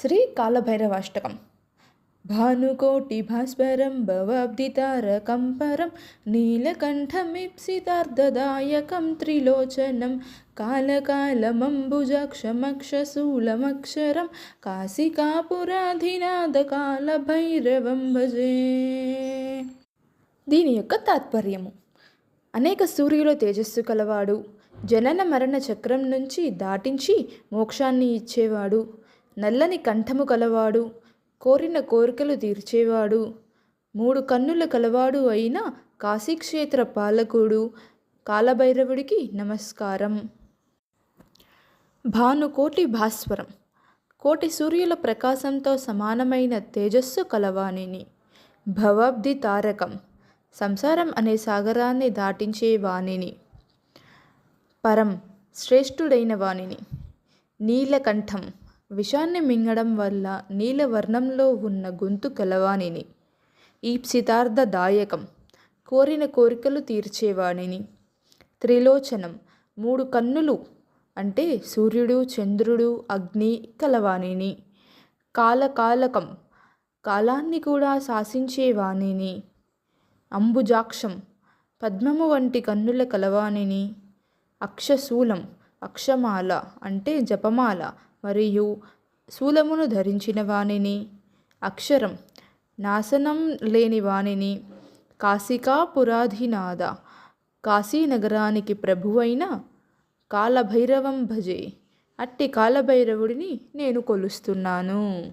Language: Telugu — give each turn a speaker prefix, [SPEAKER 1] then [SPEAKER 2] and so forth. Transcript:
[SPEAKER 1] శ్రీ కాలభైరవాష్టకం భానుకోటి భాస్వరం భవాబ్దితారకం పరం నీలకంఠమిప్సితార్ధదాయకం త్రిలోచనం కాలకాలమంబుజక్షమక్షశూలమక్షరం కాశికాపురాధినాథకాలభైరవం భజే. దీని యొక్క తాత్పర్యము. అనేక సూర్యుల తేజస్సు కలవాడు జనన మరణ చక్రం నుంచి దాటించి మోక్షాన్ని ఇచ్చేవాడు నల్లని కంఠము కలవాడు కోరిన కోరికలు తీర్చేవాడు. మూడు కన్నుల కలవాడు అయిన కాశీక్షేత్ర పాలకుడు కాలభైరవుడికి నమస్కారం. భానుకోటి భాస్వరం. కోటి సూర్యుల ప్రకాశంతో సమానమైన తేజస్సు కలవాణిని భవాబ్ది తారకం. సంసారం అనే సాగరాన్ని దాటించే వాణిని పరం శ్రేష్ఠుడైన వాణిని నీలకంఠం. విషాన్ని మింగడం వల్ల నీల వర్ణంలో ఉన్న గొంతు కలవాణిని ఈప్సితార్థ దాయకం కోరిన కోరికలు తీర్చేవాణిని త్రిలోచనం మూడు కన్నులు అంటే సూర్యుడు చంద్రుడు అగ్ని కలవాణిని కాలకాలకం కాలాన్ని కూడా శాసించేవాణిని అంబుజాక్షం పద్మము వంటి కన్నుల కలవాణిని అక్షశూలం అక్షమాల అంటే జపమాల మరియు శూలమును ధరించిన వాణిని అక్షరం నాశనం లేని వాణిని కాశికాపురాధినాథ కాశీనగరానికి ప్రభువైన కాలభైరవం భజే. అట్టి కాలభైరవుడిని నేను కొలుస్తున్నాను.